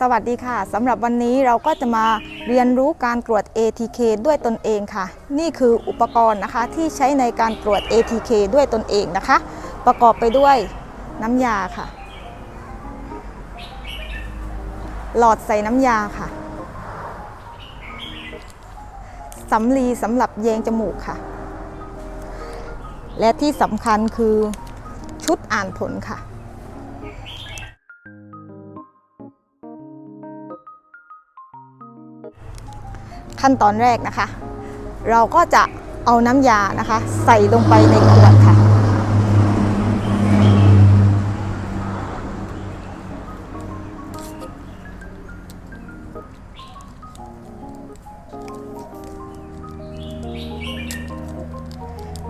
สวัสดีค่ะสำหรับวันนี้เราก็จะมาเรียนรู้การตรวจ ATK ด้วยตนเองค่ะ นี่คืออุปกรณ์นะคะที่ใช้ในการตรวจ ATK ด้วยตนเองนะคะ ประกอบไปด้วยน้ำยาค่ะ หลอดใส่น้ำยาค่ะสำลีสำหรับแยงจมูกค่ะ และที่สำคัญคือชุดอ่านผลค่ะ ขั้นตอนแรกนะคะ เราก็จะเอาน้ำยานะคะ ใส่ลงไปในขวดค่ะ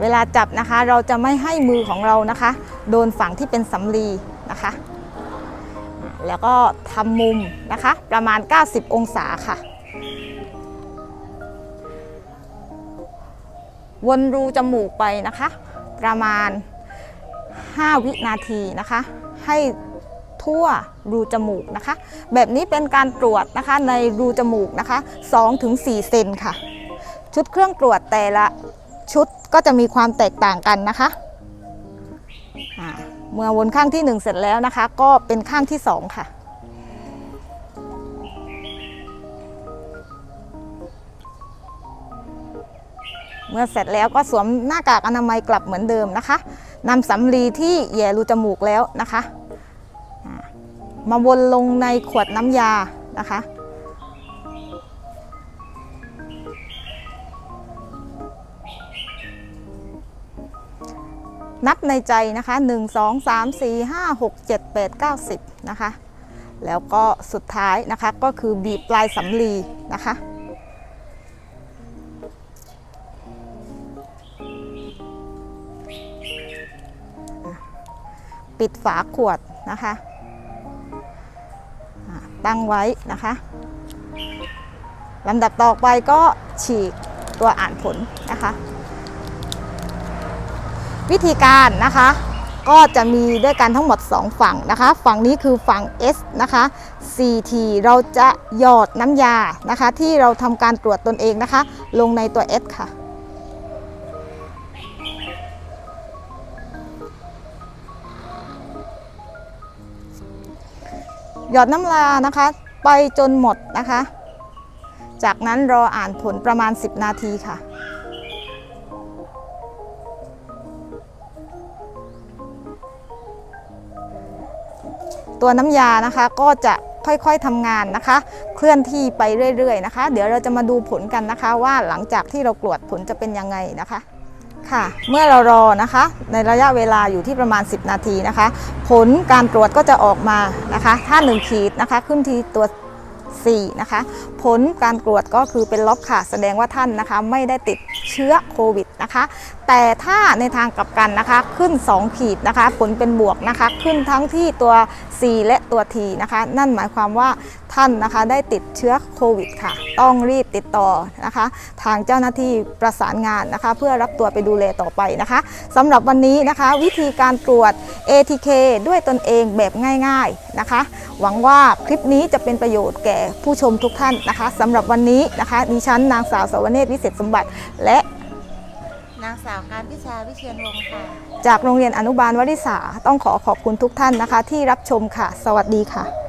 เวลาจับนะคะเราจะไม่ให้มือของเรานะคะ โดนฝั่งที่เป็นสำลี นะคะ แล้วก็ทำมุมนะคะประมาณ 90 องศาค่ะ วนรูจมูกไปนะคะ ประมาณ 5 วินาทีนะคะ ให้ทั่วรูจมูกนะคะ แบบนี้เป็นการตรวจนะคะในรูจมูกนะคะ2-4เซนค่ะ ชุดเครื่องตรวจแต่ละชุดก็จะมีความแตกต่างกันนะคะ เมื่อวนข้างที่ 1 เสร็จแล้วนะคะ ก็เป็นข้างที่ 2 ค่ะ เมื่อเสร็จแล้วก็สวมหน้ากากอนามัยกลับเหมือนเดิมนะคะนำสำลีที่แย่รูจมูกแล้วนะคะ มาวนลงในขวดน้ำยานะคะ นับในใจนะคะ 1 2 3 4 5 6 7 8 9 10 นะคะ แล้วก็สุดท้ายนะคะก็คือบีบปลายสำลีนะคะปิดฝาขวดนะคะ ตั้งไว้นะคะลำดับต่อไปก็ฉีกตัวอ่านผลนะคะ วิธีการนะคะ ก็จะมีด้วยกันทั้งหมด 2 ฝั่งนะคะ ฝั่งนี้คือฝั่ง S นะคะ CT เราจะหยอดน้ำยานะคะ ที่เราทำการตรวจตนเองนะคะ ลงในตัว S ค่ะหยอดน้ำลานะคะ ไปจนหมดนะคะ จากนั้นรออ่านผลประมาณ 10 นาทีค่ะ ตัวน้ำยานะคะก็จะค่อยๆทำงานนะคะ เคลื่อนที่ไปเรื่อยๆนะคะ เดี๋ยวเราจะมาดูผลกันนะคะ ว่าหลังจากที่เราตรวจผลจะเป็นยังไงนะคะค่ะเมื่อเรารอนะคะ ในระยะเวลาอยู่ที่ประมาณ 10 นาทีนะคะ ผลการตรวจก็จะออกมานะคะ ถ้า 1 ขีดนะคะ ขึ้นที่ตัว 4นะคะผลการตรวจก็คือเป็นลบค่ะ แสดงว่าท่านนะคะไม่ได้ติดเชื้อโควิดนะคะ แต่ถ้าในทางกลับกันนะคะขึ้น 2 ขีดนะคะ ผลเป็นบวกนะคะ ขึ้นทั้งที่ตัว C และตัว T นะคะ นั่นหมายความว่า ท่านนะคะได้ติดเชื้อโควิดค่ะ ต้องรีบติดต่อนะคะ ทางเจ้าหน้าที่ประสานงานนะคะ เพื่อรับตัวไปดูแลต่อไปนะคะสำหรับวันนี้นะคะ วิธีการตรวจ ATK ด้วยตนเองแบบง่ายๆนะคะ หวังว่าคลิปนี้จะเป็นประโยชน์แก่ผู้ชมทุกท่านนะคะสำหรับวันนี้นะคะดิฉันนางสาวสวเนศวิเศษสมบัติและนางสาวการพิชาวิเชียนวงศ์ค่ะ จากโรงเรียนอนุบาลวริษาต้องขอขอบคุณทุกท่านนะคะ ที่รับชมค่ะ สวัสดีค่ะ